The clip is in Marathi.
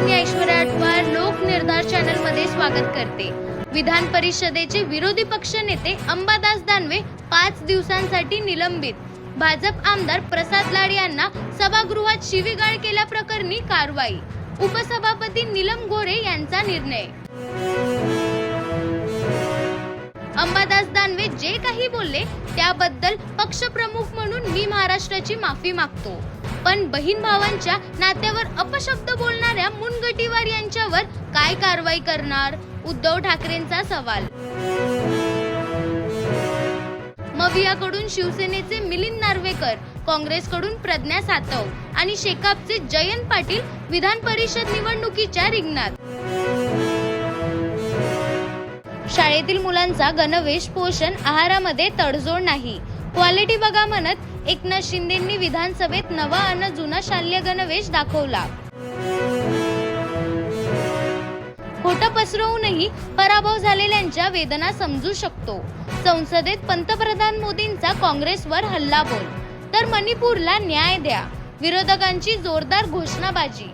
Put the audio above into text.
मी ऐश्वर्या अटवार लोक निर्धार चॅनलमध्ये स्वागत करते. विधान परिषदेचे विरोधी पक्ष नेते अंबादास दानवे पाच दिवसांसाठी निलंबित. भाजप आमदार प्रसाद लाड यांना सभागृहात शिवीगाळ केल्याप्रकरणी कारवाई. उपसभापती नीलम गोरे यांचा निर्णय. अंबादास दानवे जे काही बोलले त्याबद्दल पक्षप्रमुख म्हणून मी महाराष्ट्राची माफी मागतो. पण बहीण भावांच्या नात्यावर अपशब्द बोलणाऱ्या मुनगटीवार यांच्यावर काय कारवाई करणार? उद्धव ठाकरेंचा सवाल. मवियाकडून शिवसेनेचे मिलिंद नार्वेकर काँग्रेसकडून प्रज्ञा सातव आणि शेकापचे जयंत पाटील विधान परिषद निवडणुकीच्या रिंगणात. शाळेतील मुलांचा गणवेश पोषण आहारामध्ये तडजोड नाही. क्वालिटी बघा म्हणत एकनाथ शिंदेंनी विधानसभेत नवा अन जुना शाल्य गणवेश दाखवला. खोटं पसरवूनही पराभव झालेल्यांच्या वेदना समजू शकतो. संसदेत पंतप्रधान मोदींचा काँग्रेसवर हल्ला बोल तर मणिपूरला न्याय द्या. विरोधकांची जोरदार घोषणाबाजी.